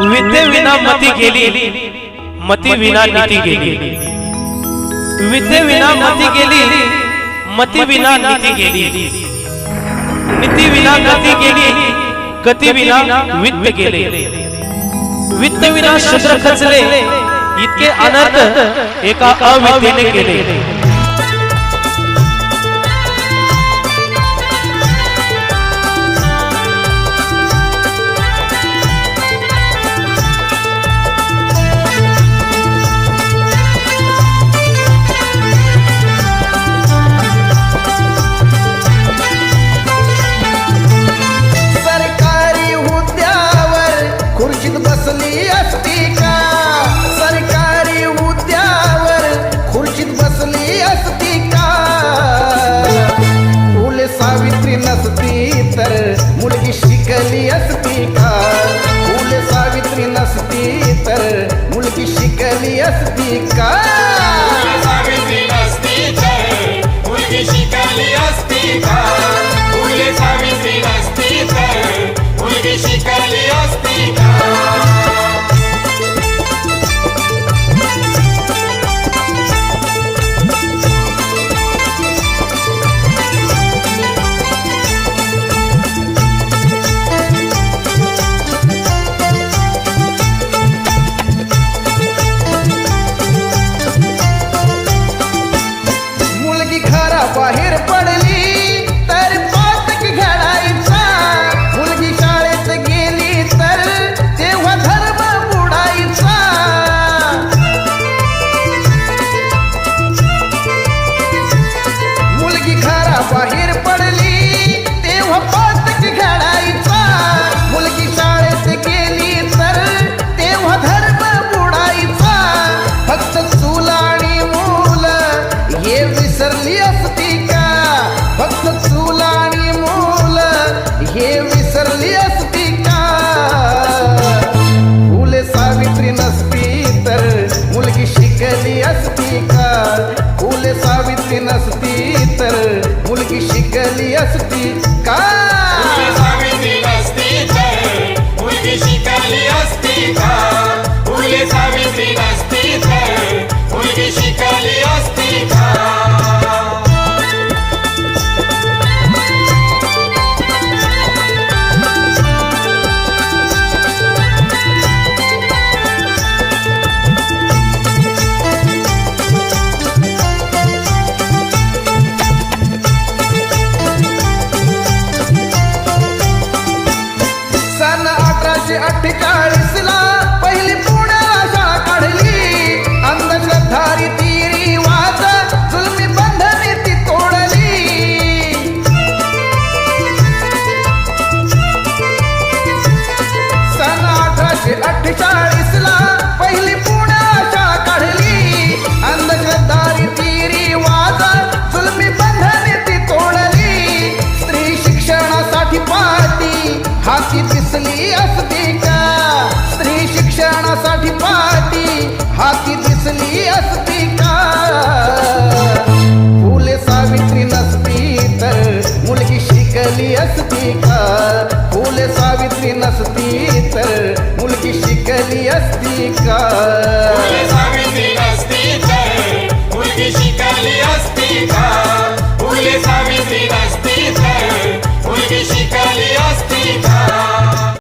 विद्येविना मती गेली. मती विना नीती गेली. विद्येविना मती गेली. मती विना नीती गेली. नीती विना गती गेली. गती विना वित्त गेले. वित्त विना शूद्र खचले. इतके अनर्थ एका अविद्येने केले असती का फुल सावित्री नसती तर मुलगी शिकली असती का सावित्री नसती तर मुलगी शिकली असती. का एकोणीसशे पहिली असती तर मुलगी शिकली असती का? मुलगी शिकली असती.